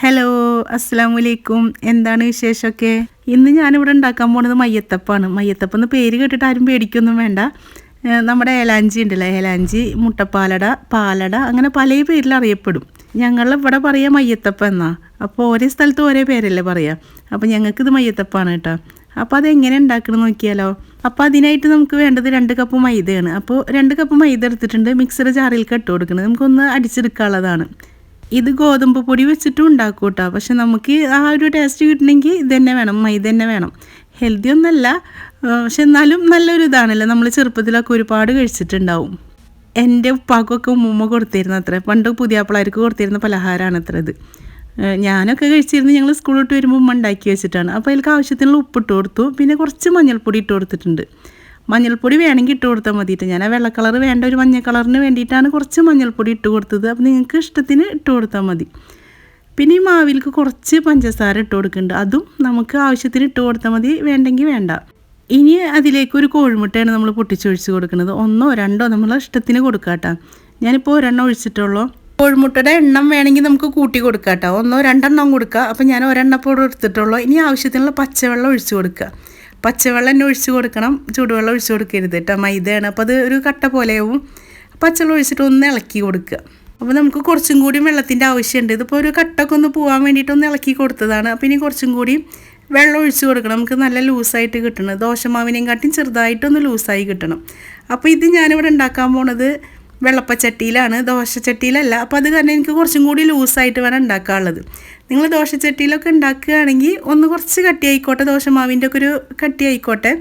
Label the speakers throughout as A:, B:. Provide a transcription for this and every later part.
A: Hello അസ്സാം വലൈക്കും എന്താണ് വിശേഷമൊക്കെ? ഇന്ന് ഞാനിവിടെ ഉണ്ടാക്കാൻ പോണത് മയ്യത്തപ്പാണ്. മയ്യത്തപ്പ് എന്ന് പേര് കേട്ടിട്ട് ആരും പേടിക്കൊന്നും വേണ്ട. നമ്മുടെ ഏലാഞ്ചി ഉണ്ടല്ലോ? ഏലാഞ്ചി മുട്ടപ്പാലട പാലട അങ്ങനെ പല പേരിൽ അറിയപ്പെടും. ഞങ്ങൾ ഇവിടെ പറയാം മയ്യത്തപ്പ എന്നാ. അപ്പോൾ ഒരേ സ്ഥലത്ത് ഒരേ പേരല്ലേ പറയാം. അപ്പോൾ ഞങ്ങൾക്ക് ഇത് മയ്യത്തപ്പാണ് കേട്ടോ. അപ്പോൾ അതെങ്ങനെ ഉണ്ടാക്കണം നോക്കിയാലോ? അപ്പോൾ അതിനായിട്ട് നമുക്ക് വേണ്ടത് രണ്ട് കപ്പ് മൈദയാണ്. അപ്പോൾ രണ്ട് കപ്പ് മൈദ എടുത്തിട്ടുണ്ട്. മിക്സർ ജാറിൽ കൊടുക്കുന്നത് നമുക്കൊന്ന് അടിച്ചെടുക്കാനുള്ളതാണ്. ഇത് ഗോതമ്പ് പൊടി വെച്ചിട്ടും ഉണ്ടാക്കും കേട്ടോ പക്ഷെ നമുക്ക് ആ ഒരു ടേസ്റ്റ് കിട്ടണമെങ്കിൽ ഇത് തന്നെ വേണം മൈദ തന്നെ വേണം. ഹെൽത്തി ഒന്നല്ല പക്ഷെ എന്നാലും നല്ലൊരു ഇതാണല്ലോ. നമ്മൾ ചെറുപ്പത്തിലൊക്കെ ഒരുപാട് കഴിച്ചിട്ടുണ്ടാവും. എന്റെ ഉപ്പാക്കൊക്കെ ഉമ്മുമ്മ കൊടുത്തിരുന്നു അത്ര പണ്ട് പുതിയ പിള്ളേർക്ക് കൊടുത്തിരുന്ന പലഹാരമാണ് അത്ര ഇത്. ഞാനൊക്കെ കഴിച്ചിരുന്നു. ഞങ്ങൾ സ്കൂളിൽ വരുമ്പോൾ ഉമ്മ ഉണ്ടാക്കി വെച്ചിട്ടാണ്. അപ്പോൾ അതിലേക്ക് ആവശ്യത്തിനുള്ള ഉപ്പിട്ട് കൊടുത്തു. പിന്നെ കുറച്ച് മഞ്ഞൾപ്പൊടി ഇട്ട് കൊടുത്തിട്ടുണ്ട്. മഞ്ഞൾപ്പൊടി വേണമെങ്കിൽ ഇട്ട് കൊടുത്താൽ മതിയിട്ട്. ഞാൻ ആ വെള്ള കളർ വേണ്ട ഒരു മഞ്ഞ കളറിന് വേണ്ടിയിട്ടാണ് കുറച്ച് മഞ്ഞൾപ്പൊടി ഇട്ട് കൊടുത്തത്. അപ്പോൾ നിങ്ങൾക്ക് ഇഷ്ടത്തിന് ഇട്ട് കൊടുത്താൽ മതി. പിന്നെ ഈ മാവിലേക്ക് കുറച്ച് പഞ്ചസാര ഇട്ട് കൊടുക്കുന്നുണ്ട്. അതും നമുക്ക് ആവശ്യത്തിന് ഇട്ട് കൊടുത്താൽ മതി. വേണ്ടെങ്കിൽ വേണ്ട. ഇനി അതിലേക്ക് ഒരു കോഴിമുട്ടയാണ് നമ്മൾ പൊട്ടിച്ചൊഴിച്ച് കൊടുക്കുന്നത്. ഒന്നോ രണ്ടോ നമ്മൾ ഇഷ്ടത്തിന് കൊടുക്കാട്ടോ ഞാനിപ്പോൾ ഒരെണ്ണം ഒഴിച്ചിട്ടുള്ളൂ. കോഴിമുട്ടയുടെ എണ്ണം വേണമെങ്കിൽ നമുക്ക് കൂട്ടി കൊടുക്കാം കേട്ടോ. ഒന്നോ രണ്ടെണ്ണം കൊടുക്കുക അപ്പോൾ ഞാൻ ഒരെണ്ണപ്പോൾ എടുത്തിട്ടുള്ളൂ. ഇനി ആവശ്യത്തിനുള്ള പച്ചവെള്ളം ഒഴിച്ച് കൊടുക്കുക. പച്ചവെള്ളം തന്നെ ഒഴിച്ച് കൊടുക്കണം. ചൂടുവെള്ളം ഒഴിച്ച് കൊടുക്കരുത് കേട്ടോ മൈദയാണ്. അപ്പോൾ അത് ഒരു കട്ട പോലെയാവും പച്ചവെള്ളം ഒഴിച്ചിട്ട് ഒന്ന് ഇളക്കി കൊടുക്കുക. അപ്പോൾ നമുക്ക് കുറച്ചും കൂടി വെള്ളത്തിന്റെ ആവശ്യമുണ്ട്. ഇതിപ്പോൾ ഒരു കട്ടൊക്കെ ഒന്ന് പോകാൻ വേണ്ടിയിട്ട് ഒന്ന് ഇളക്കി കൊടുത്തതാണ്. അപ്പോൾ ഇനി കുറച്ചും കൂടി വെള്ളം ഒഴിച്ച് കൊടുക്കണം. നമുക്ക് നല്ല ലൂസായിട്ട് കിട്ടണം. ദോശമാവിനെയും കാട്ടിയും ചെറുതായിട്ടൊന്ന് ലൂസായി കിട്ടണം. അപ്പോൾ ഇത് ഞാനിവിടെ ഉണ്ടാക്കാൻ പോണത് വെള്ളപ്പച്ചട്ടിയിലാണ്. ദോശച്ചട്ടിയിലല്ല. അപ്പോൾ അത് കാരണം എനിക്ക് കുറച്ചും കൂടി ലൂസായിട്ട് വേണം ഉണ്ടാക്കാനുള്ളത്. നിങ്ങൾ ദോശച്ചട്ടിയിലൊക്കെ ഉണ്ടാക്കുകയാണെങ്കിൽ ഒന്ന് കുറച്ച് കട്ടിയായിക്കോട്ടെ ദോശമാവിന്റെ ഒക്കെ ഒരു കട്ടിയായിക്കോട്ടെ.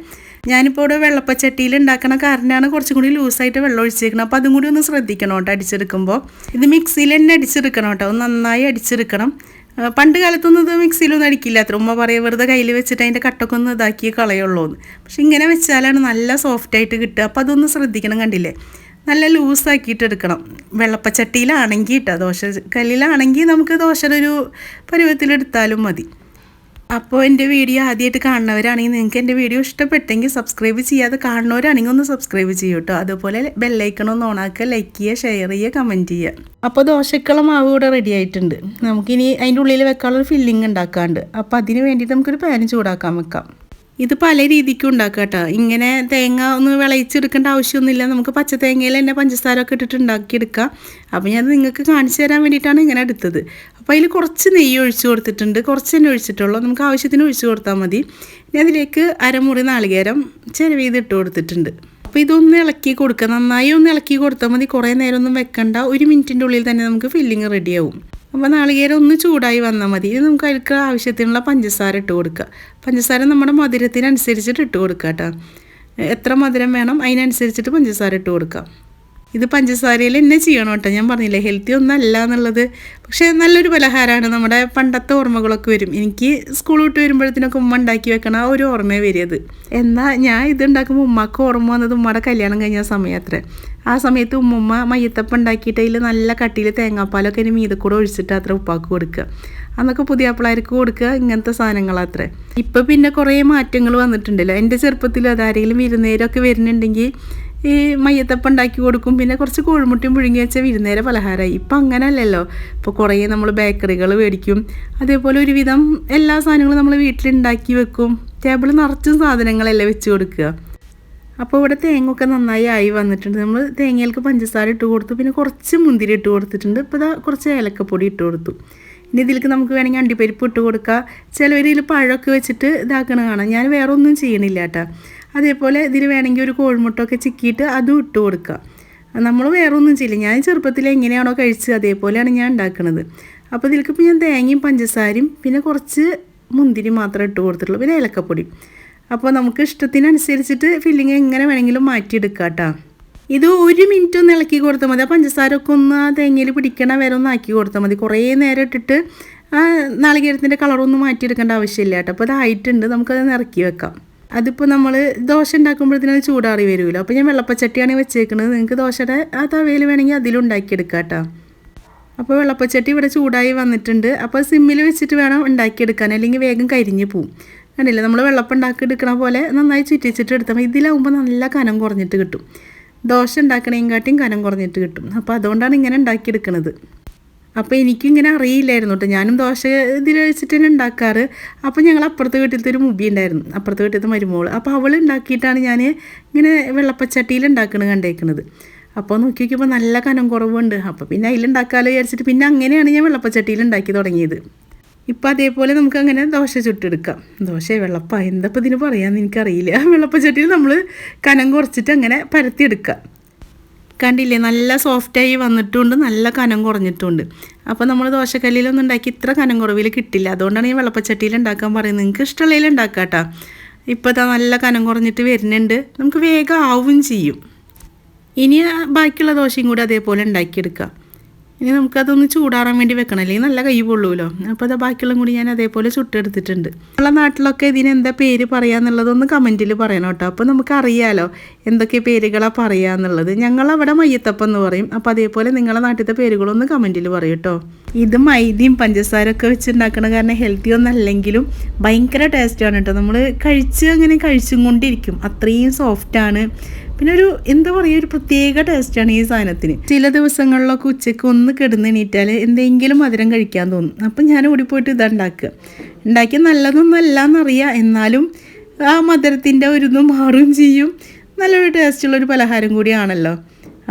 A: ഞാനിപ്പോൾ ഇവിടെ വെള്ളപ്പച്ചട്ടിയിൽ ഉണ്ടാക്കണ കാരണമാണ് കുറച്ചും കൂടി ലൂസായിട്ട് വെള്ളം ഒഴിച്ചിരിക്കണം അപ്പോൾ അതും കൂടി ഒന്ന് ശ്രദ്ധിക്കണം കേട്ടോ അടിച്ചെടുക്കുമ്പോൾ. ഇത് മിക്സിയിൽ തന്നെ അടിച്ചെടുക്കണം കേട്ടോ. നന്നായി അടിച്ചെടുക്കണം. പണ്ട് കാലത്തൊന്നും ഇത് മിക്സിയിലൊന്നും അടിക്കില്ല. അത്ര ഉമ്മ പറയുക വെറുതെ കയ്യിൽ വെച്ചിട്ട് അതിന്റെ കട്ടൊക്കെ ഒന്ന് ഇതാക്കി കളയുള്ളൂ എന്ന് പക്ഷെ ഇങ്ങനെ വെച്ചാലാണ് നല്ല സോഫ്റ്റായിട്ട് കിട്ടുക. അപ്പോൾ അതൊന്ന് ശ്രദ്ധിക്കണം കണ്ടില്ലേ? നല്ല ലൂസാക്കിയിട്ട് എടുക്കണം. വെള്ളപ്പച്ചട്ടിയിലാണെങ്കിൽ കേട്ടോ ദോശ കല്ലിലാണെങ്കിൽ നമുക്ക് ദോശയുടെ ഒരു പരുവത്തിലെടുത്താലും മതി. അപ്പോൾ എന്റെ വീഡിയോ ആദ്യമായിട്ട് കാണുന്നവരാണെങ്കിൽ നിങ്ങൾക്ക് എന്റെ വീഡിയോ ഇഷ്ടപ്പെട്ടെങ്കിൽ സബ്സ്ക്രൈബ് ചെയ്യാതെ കാണുന്നവരാണെങ്കിൽ ഒന്ന് സബ്സ്ക്രൈബ് ചെയ്യൂ കേട്ടോ. അതുപോലെ ബെല്ലൈക്കൺ ഒന്ന് ഓണാക്കുക ലൈക്ക് ചെയ്യുക ഷെയർ ചെയ്യുക കമന്റ് ചെയ്യുക. അപ്പോൾ ദോശക്കുള്ള മാവ് ഇവിടെ റെഡി ആയിട്ടുണ്ട്. നമുക്കിനി അതിന്റെ ഉള്ളിൽ വെക്കാനുള്ള ഫില്ലിങ് ഉണ്ടാക്കാണ്ട് അപ്പോൾ അതിന് വേണ്ടിയിട്ട് നമുക്കൊരു പാൻ ചൂടാക്കാൻ വെക്കാം. ഇത് പല രീതിക്കും ഉണ്ടാക്കാം കേട്ടോ ഇങ്ങനെ തേങ്ങ ഒന്ന് വിളയിച്ചെടുക്കേണ്ട ആവശ്യമൊന്നുമില്ല. നമുക്ക് പച്ച തേങ്ങയിൽ തന്നെ പഞ്ചസാര ഒക്കെ ഇട്ടിട്ട് ഉണ്ടാക്കിയെടുക്കാം. അപ്പോൾ ഞാൻ നിങ്ങൾക്ക് കാണിച്ചു തരാൻ വേണ്ടിയിട്ടാണ് ഇങ്ങനെ എടുത്തത്. അപ്പോൾ അതിൽ കുറച്ച് നെയ്യ് ഒഴിച്ചു കൊടുത്തിട്ടുണ്ട്. കുറച്ച് തന്നെ ഒഴിച്ചിട്ടുള്ളൂ. നമുക്ക് ആവശ്യത്തിന് ഒഴിച്ചു കൊടുത്താൽ മതി. ഇനി അതിലേക്ക് അരമുറി നാളികേരം ചിലവീത് ഇട്ട് കൊടുത്തിട്ടുണ്ട്. അപ്പോൾ ഇതൊന്ന് ഇളക്കി കൊടുക്കുക. നന്നായി ഒന്ന് ഇളക്കി കൊടുത്താൽ മതി. കുറേ നേരം ഒന്നും വെക്കണ്ട. ഒരു മിനിറ്റിന്റെ ഉള്ളിൽ തന്നെ നമുക്ക് ഫില്ലിങ് റെഡിയാവും അപ്പോൾ നാളികേരം ഒന്ന് ചൂടായി വന്നാൽ മതി. ഇനി നമുക്ക് അതിൽക്ക് ആവശ്യത്തിനുള്ള പഞ്ചസാര ഇട്ട് കൊടുക്കുക. പഞ്ചസാര നമ്മുടെ മധുരത്തിനനുസരിച്ചിട്ട് ഇട്ട് കൊടുക്കുക കേട്ടോ. എത്ര മധുരം വേണം അതിനനുസരിച്ചിട്ട് പഞ്ചസാര ഇട്ട് കൊടുക്കാം ഇത് പഞ്ചസാരയിൽ തന്നെ ചെയ്യണം കേട്ടോ. ഞാൻ പറഞ്ഞില്ലേ ഹെൽത്തി ഒന്നും അല്ല എന്നുള്ളത്. പക്ഷേ നല്ലൊരു പലഹാരമാണ്. നമ്മുടെ പണ്ടത്തെ ഓർമ്മകളൊക്കെ വരും. എനിക്ക് സ്കൂൾ വിട്ട് വരുമ്പോഴത്തേനൊക്കെ ഉമ്മ ഉണ്ടാക്കി വെക്കണ ആ ഒരു ഓർമ്മയെ വരിയത്. എന്നാൽ ഞാൻ ഇത് ഉണ്ടാക്കുമ്പോൾ ഉമ്മക്ക് ഓർമ്മ വന്നത് ഉമ്മയുടെ കല്യാണം കഴിഞ്ഞ സമയത്ത് ആ സമയത്ത് ഉമ്മുമ്മ മയ്യത്തപ്പം ഉണ്ടാക്കിയിട്ട് അതിൽ നല്ല കട്ടിയിൽ തേങ്ങാപ്പാലൊക്കെ ഇനി മീതെ കൂടെ ഒഴിച്ചിട്ട് അത്ര ഉപ്പാക്ക് കൊടുക്കുക. അന്നൊക്കെ പുതിയ അപ്പിളാർക്ക് കൊടുക്കുക ഇങ്ങനത്തെ സാധനങ്ങളത്രേ ഇപ്പം പിന്നെ കുറേ മാറ്റങ്ങൾ വന്നിട്ടുണ്ടല്ലോ. എന്റെ ചെറുപ്പത്തിൽ അതാരെങ്കിലും വിരുന്നേരമൊക്കെ വരുന്നുണ്ടെങ്കിൽ ഈ മയ്യത്തപ്പം ഉണ്ടാക്കി കൊടുക്കും. പിന്നെ കുറച്ച് കോഴിമുട്ടയും പുഴുങ്ങി വെച്ച വിരുന്നേര പലഹാരമായി. ഇപ്പം അങ്ങനെയല്ലല്ലോ ഇപ്പോൾ കുറേ നമ്മൾ ബേക്കറികൾ മേടിക്കും. അതേപോലെ ഒരുവിധം എല്ലാ സാധനങ്ങളും നമ്മൾ വീട്ടിലുണ്ടാക്കി വെക്കും. ടേബിൾ നിറച്ചും സാധനങ്ങളല്ലേ വെച്ച് കൊടുക്കുക. അപ്പോൾ ഇവിടെ തേങ്ങൊക്കെ നന്നായി ആയി വന്നിട്ടുണ്ട്. നമ്മൾ തേങ്ങയിലേക്ക് പഞ്ചസാര ഇട്ട് കൊടുത്തു. പിന്നെ കുറച്ച് മുന്തിരി ഇട്ട് കൊടുത്തിട്ടുണ്ട്. ഇപ്പോൾ ഇതാ കുറച്ച് ഏലക്കപ്പൊടി ഇട്ട് കൊടുത്തു. ഇനി ഇതിലേക്ക് നമുക്ക് വേണമെങ്കിൽ അണ്ടിപ്പരിപ്പ് ഇട്ട് കൊടുക്കുക ചിലവർ ഇതിൽ പഴമൊക്കെ വെച്ചിട്ട് ഇതാക്കണ കാണാം. ഞാൻ വേറെ ഒന്നും ചെയ്യണില്ല കേട്ടോ. അതേപോലെ ഇതിൽ വേണമെങ്കിൽ ഒരു കോഴിമുട്ടൊക്കെ ചിക്കിയിട്ട് അതും ഇട്ട് കൊടുക്കുക. നമ്മൾ വേറെ ഒന്നും ചെയ്യില്ല. ഞാൻ ചെറുപ്പത്തിൽ എങ്ങനെയാണോ കഴിച്ചത് അതേപോലെയാണ് ഞാൻ ഉണ്ടാക്കുന്നത് അപ്പോൾ ഇതിലേക്ക് ഇപ്പോൾ ഞാൻ തേങ്ങയും പഞ്ചസാരയും പിന്നെ കുറച്ച് മുന്തിരി മാത്രമേ ഇട്ട് കൊടുത്തിട്ടുള്ളൂ. പിന്നെ ഏലക്കപ്പൊടി. അപ്പോൾ നമുക്ക് ഇഷ്ടത്തിനനുസരിച്ചിട്ട് ഫില്ലിങ് എങ്ങനെ വേണമെങ്കിലും മാറ്റിയെടുക്കാം കേട്ടോ. ഇത് ഒരു മിനിറ്റ് ഒന്ന് ഇളക്കി കൊടുത്താൽ മതി. ആ പഞ്ചസാരമൊക്കെ ഒന്ന് ആ തേങ്ങയിൽ പിടിക്കണ വരെ ഒന്ന് ആക്കി കൊടുത്താൽ മതി. കുറേ നേരം ഇട്ടിട്ട് ആ നാളികേരത്തിന്റെ കളറൊന്നും മാറ്റിയെടുക്കേണ്ട ആവശ്യമില്ല കേട്ടോ. അപ്പോൾ അതായിട്ടുണ്ട് നമുക്കത് ഇറക്കി വെക്കാം. അതിപ്പോൾ നമ്മൾ ദോശ ഉണ്ടാക്കുമ്പോഴത്തേനും ചൂടാറി വരുമല്ലോ അപ്പോൾ ഞാൻ വെള്ളപ്പച്ചട്ടിയാണ് വെച്ചേക്കുന്നത് നിങ്ങൾക്ക് ദോശയുടെ ആ തവയിൽ വേണമെങ്കിൽ അതിലുണ്ടാക്കിയെടുക്കാം കേട്ടോ അപ്പോൾ വെള്ളപ്പച്ചട്ടി ഇവിടെ ചൂടായി വന്നിട്ടുണ്ട്. അപ്പോൾ സിമ്മിൽ വെച്ചിട്ട് വേണം ഉണ്ടാക്കിയെടുക്കാൻ. അല്ലെങ്കിൽ വേഗം കരിഞ്ഞ് പോവും. കണ്ടില്ലേ? നമ്മൾ വെള്ളപ്പം ഉണ്ടാക്കി എടുക്കണ പോലെ നന്നായി ചുറ്റിച്ചിട്ട് എടുത്താൽ ഇതിലാവുമ്പോൾ നല്ല കനം കുറഞ്ഞിട്ട് കിട്ടും. ദോശ ഉണ്ടാക്കണേങ്കാട്ടിയും കനം കുറഞ്ഞിട്ട് കിട്ടും. അപ്പോൾ അതുകൊണ്ടാണ് ഇങ്ങനെ ഉണ്ടാക്കിയെടുക്കുന്നത് അപ്പോൾ എനിക്കും ഇങ്ങനെ അറിയില്ലായിരുന്നു കേട്ടോ ഞാനും ദോശ ഇതിൽ വെച്ചിട്ട് തന്നെ ഉണ്ടാക്കാറ്. അപ്പോൾ ഞങ്ങൾ അപ്പുറത്തെ വീട്ടിലത്തെ ഒരു മുബി ഉണ്ടായിരുന്നു. അപ്പുറത്തെ വീട്ടിലത്തെ മരുമോൾ അപ്പോൾ അവൾ ഉണ്ടാക്കിയിട്ടാണ് ഞാൻ ഇങ്ങനെ വെള്ളപ്പച്ചട്ടിയിൽ ഉണ്ടാക്കണത് കണ്ടേക്കുന്നത് അപ്പോൾ നോക്കി നോക്കിയപ്പോൾ നല്ല കനം കുറവുണ്ട്. അപ്പോൾ പിന്നെ അതിലുണ്ടാക്കാമല്ലോ വിചാരിച്ചിട്ട് പിന്നെ അങ്ങനെയാണ് ഞാൻ വെള്ളപ്പച്ചട്ടിയിൽ ഉണ്ടാക്കി തുടങ്ങിയത്. ഇപ്പോൾ അതേപോലെ നമുക്ക് അങ്ങനെ ദോശ ചുട്ടെടുക്കാം. ദോശ വെള്ളപ്പ. എന്തപ്പോൾ ഇതിന് പറയാമെന്ന് എനിക്കറിയില്ല. വെള്ളപ്പച്ചട്ടിയിൽ നമ്മൾ കനം കുറച്ചിട്ട് അങ്ങനെ പരത്തിയെടുക്കാം. കണ്ടില്ലേ നല്ല സോഫ്റ്റായി വന്നിട്ടുണ്ട് നല്ല കനം കുറഞ്ഞിട്ടുണ്ട്. അപ്പോൾ നമ്മൾ ദോശക്കല്ലിലൊന്നും ഉണ്ടാക്കി ഇത്ര കനം കുറവിൽ കിട്ടില്ല. അതുകൊണ്ടാണ് ഈ വെള്ളപ്പച്ചട്ടിയിൽ ഉണ്ടാക്കാൻ പറയുന്നത്. നിങ്ങൾക്ക് ഇഷ്ടമുള്ളതിൽ ഉണ്ടാക്കാം കേട്ടോ. നല്ല കനം കുറഞ്ഞിട്ട് വരുന്നുണ്ട്. നമുക്ക് വേഗം ആവും ചെയ്യും. ഇനി ബാക്കിയുള്ള ദോശയും കൂടി അതേപോലെ ഉണ്ടാക്കിയെടുക്കാം. ഇനി നമുക്കതൊന്ന് ചൂടാറാൻ വേണ്ടി വെക്കണം. അല്ലെങ്കിൽ നല്ല കൈ പൊള്ളൂലോ. അപ്പോൾ അത് ബാക്കിയുള്ള കൂടി ഞാൻ അതേപോലെ ചുട്ടെടുത്തിട്ടുണ്ട്. നമ്മളെ നാട്ടിലൊക്കെ ഇതിനെന്താ പേര് പറയാന്നുള്ളതൊന്ന് കമന്റിൽ പറയണം കേട്ടോ. അപ്പോൾ നമുക്കറിയാലോ എന്തൊക്കെ പേരുകളാണ് പറയാന്നുള്ളത് ഞങ്ങളവിടെ മയ്യത്തപ്പം എന്ന് പറയും. അപ്പോൾ അതേപോലെ നിങ്ങളെ നാട്ടിലത്തെ പേരുകളൊന്ന് കമന്റിൽ പറയും കേട്ടോ. ഇത് മൈദയും പഞ്ചസാരയൊക്കെ വെച്ചുണ്ടാക്കണ കാരണം ഹെൽത്തി ഒന്നല്ലെങ്കിലും ഭയങ്കര ടേസ്റ്റാണ് കേട്ടോ. നമ്മൾ കഴിച്ച് അങ്ങനെ കഴിച്ചും കൊണ്ടിരിക്കും. അത്രയും സോഫ്റ്റാണ് പിന്നെ ഒരു എന്താ പറയുക ഒരു പ്രത്യേക ടേസ്റ്റാണ് ഈ സാധനത്തിന്. ചില ദിവസങ്ങളിലൊക്കെ ഉച്ചയ്ക്ക് ഒന്ന് കിടന്ന് എണീറ്റാൽ എന്തെങ്കിലും മധുരം കഴിക്കാൻ തോന്നും. അപ്പം ഞാൻ ഓടിപ്പോയിട്ട് ഇതാ ഉണ്ടാക്കുക ഉണ്ടാക്കിയ നല്ലതൊന്നും അല്ല എന്നറിയാം എന്നാലും ആ മധുരത്തിന്റെ ഒരു ഇത് മാറുകയും ചെയ്യും. നല്ലൊരു ടേസ്റ്റുള്ളൊരു പലഹാരം കൂടിയാണല്ലോ.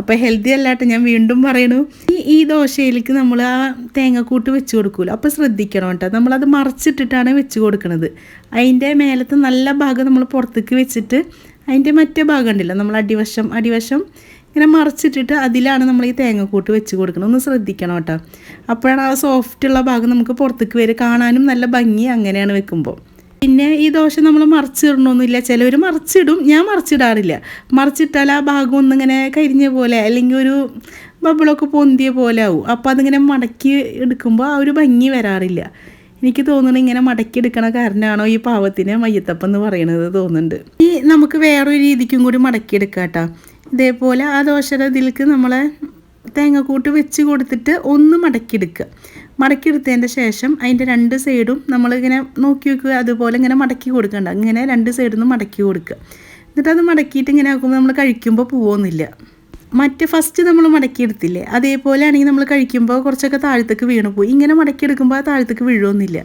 A: അപ്പോൾ ഹെൽത്തി അല്ലാട്ട് ഞാൻ വീണ്ടും പറയണു. ഈ ഈ ദോശയിലേക്ക് നമ്മൾ ആ തേങ്ങക്കൂട്ട് വെച്ച് കൊടുക്കൂല? അപ്പോൾ ശ്രദ്ധിക്കണം കേട്ടോ. നമ്മളത് മറച്ചിട്ടിട്ടാണ് വെച്ച് കൊടുക്കുന്നത് അതിന്റെ മേലത്തെ നല്ല ഭാഗം നമ്മൾ പുറത്തേക്ക് വെച്ചിട്ട് അതിന്റെ മറ്റേ ഭാഗം ഉണ്ടല്ലോ നമ്മൾ അടിവശം അടിവശം ഇങ്ങനെ മറച്ചിട്ടിട്ട് അതിലാണ് നമ്മൾ ഈ തേങ്ങക്കൂട്ട് വെച്ച് കൊടുക്കണം ഒന്ന് ശ്രദ്ധിക്കണം കേട്ടോ. അപ്പോഴാണ് ആ സോഫ്റ്റുള്ള ഭാഗം നമുക്ക് പുറത്തേക്ക് വരെ കാണാനും നല്ല ഭംഗി അങ്ങനെയാണ് വെക്കുമ്പോൾ. പിന്നെ ഈ ദോശ നമ്മൾ മറിച്ചിടണമെന്നില്ല ചിലവർ മറിച്ചിടും. ഞാൻ മറിച്ചിടാറില്ല. മറിച്ചിട്ടാൽ ആ ഭാഗം ഒന്നിങ്ങനെ കരിഞ്ഞ പോലെ അല്ലെങ്കിൽ ഒരു ബബിളൊക്കെ പൊന്തിയ പോലെ ആവും. അപ്പോൾ അതിങ്ങനെ മടക്കി എടുക്കുമ്പോൾ ആ ഒരു ഭംഗി വരാറില്ല. എനിക്ക് തോന്നുന്നു ഇങ്ങനെ മടക്കി എടുക്കണ കാരണമാണോ ഈ പാവത്തിന് മയ്യത്തപ്പം എന്ന് പറയണത് തോന്നുന്നുണ്ട്. ഈ നമുക്ക് വേറൊരു രീതിക്കും കൂടി മടക്കി എടുക്കാം കേട്ടോ. ഇതേപോലെ ആ ദോശയുടെ ഇതിലേക്ക് നമ്മളെ തേങ്ങക്കൂട്ട് വെച്ച് കൊടുത്തിട്ട് ഒന്ന് മടക്കിയെടുക്കുക മടക്കിയെടുത്തതിന്റെ ശേഷം അതിന്റെ രണ്ട് സൈഡും നമ്മളിങ്ങനെ നോക്കി വെക്കുക. അതുപോലെ ഇങ്ങനെ മടക്കി കൊടുക്കണ്ട. ഇങ്ങനെ രണ്ട് സൈഡിൽ നിന്ന് മടക്കി കൊടുക്കുക. എന്നിട്ട് അത് മടക്കിയിട്ട് ഇങ്ങനെ ആക്കുമ്പോൾ നമ്മൾ കഴിക്കുമ്പോൾ പോവുന്നില്ല മറ്റ് ഫസ്റ്റ് നമ്മൾ മടക്കിയെടുത്തില്ലേ അതേപോലെ ആണെങ്കിൽ നമ്മൾ കഴിക്കുമ്പോൾ കുറച്ചൊക്കെ താഴത്തേക്ക് വീണു പോയി. ഇങ്ങനെ മടക്കിയെടുക്കുമ്പോൾ ആ താഴത്തേക്ക് വീഴുമൊന്നുമില്ല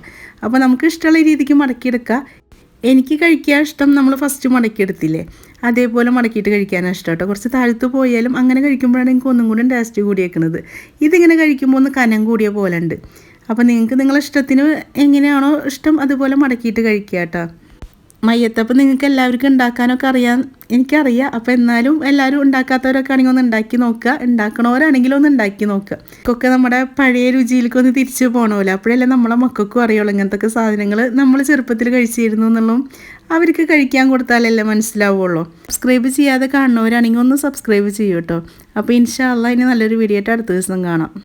A: അപ്പോൾ നമുക്ക് ഇഷ്ടമുള്ള രീതിക്ക് മടക്കിയെടുക്കുക എനിക്ക് കഴിക്കാൻ ഇഷ്ടം നമ്മൾ ഫസ്റ്റ് മടക്കിയെടുത്തില്ലേ അതേപോലെ മടക്കിയിട്ട് കഴിക്കാനാണ് ഇഷ്ടം കേട്ടോ. കുറച്ച് താഴത്ത് പോയാലും അങ്ങനെ കഴിക്കുമ്പോഴാണ് എനിക്ക് ഒന്നും കൂടി ടേസ്റ്റ് കൂടിയേക്കുന്നത് ഇതിങ്ങനെ കഴിക്കുമ്പോൾ ഒന്ന് കനം കൂടിയ പോലെ ഉണ്ട്. അപ്പോൾ നിങ്ങൾക്ക് നിങ്ങളെ ഇഷ്ടത്തിന് എങ്ങനെയാണോ ഇഷ്ടം അതുപോലെ മടക്കിയിട്ട് കഴിക്കുക കേട്ടോ. മയ്യത്തപ്പം നിങ്ങൾക്ക് എല്ലാവർക്കും ഉണ്ടാക്കാനൊക്കെ അറിയാം. എനിക്കറിയാം. അപ്പോൾ എന്നാലും എല്ലാവരും ഉണ്ടാക്കാത്തവരൊക്കെ ആണെങ്കിൽ ഒന്ന് ഉണ്ടാക്കി നോക്കുക. ഉണ്ടാക്കണവരാണെങ്കിലും ഒന്ന് ഉണ്ടാക്കി നോക്കുക. ഒക്കെ നമ്മുടെ പഴയ രുചിയിലേക്ക് ഒന്ന് തിരിച്ചു പോകണമല്ലോ അപ്പോഴല്ലേ നമ്മളെ മക്കൾക്കും അറിയുള്ളൂ ഇങ്ങനത്തെ സാധനങ്ങൾ നമ്മൾ ചെറുപ്പത്തിൽ കഴിച്ചിരുന്നു എന്നുള്ളതും അവർക്ക് കഴിക്കാൻ കൊടുത്താലല്ലേ മനസ്സിലാവുള്ളൂ. സബ്സ്ക്രൈബ് ചെയ്യാതെ കാണുന്നവരാണെങ്കിൽ ഒന്ന് സബ്സ്ക്രൈബ് ചെയ്യൂ കേട്ടോ അപ്പോൾ ഇൻഷാല്ല ഇനി നല്ലൊരു വീഡിയോ ആയിട്ട് അടുത്ത ദിവസം കാണാം.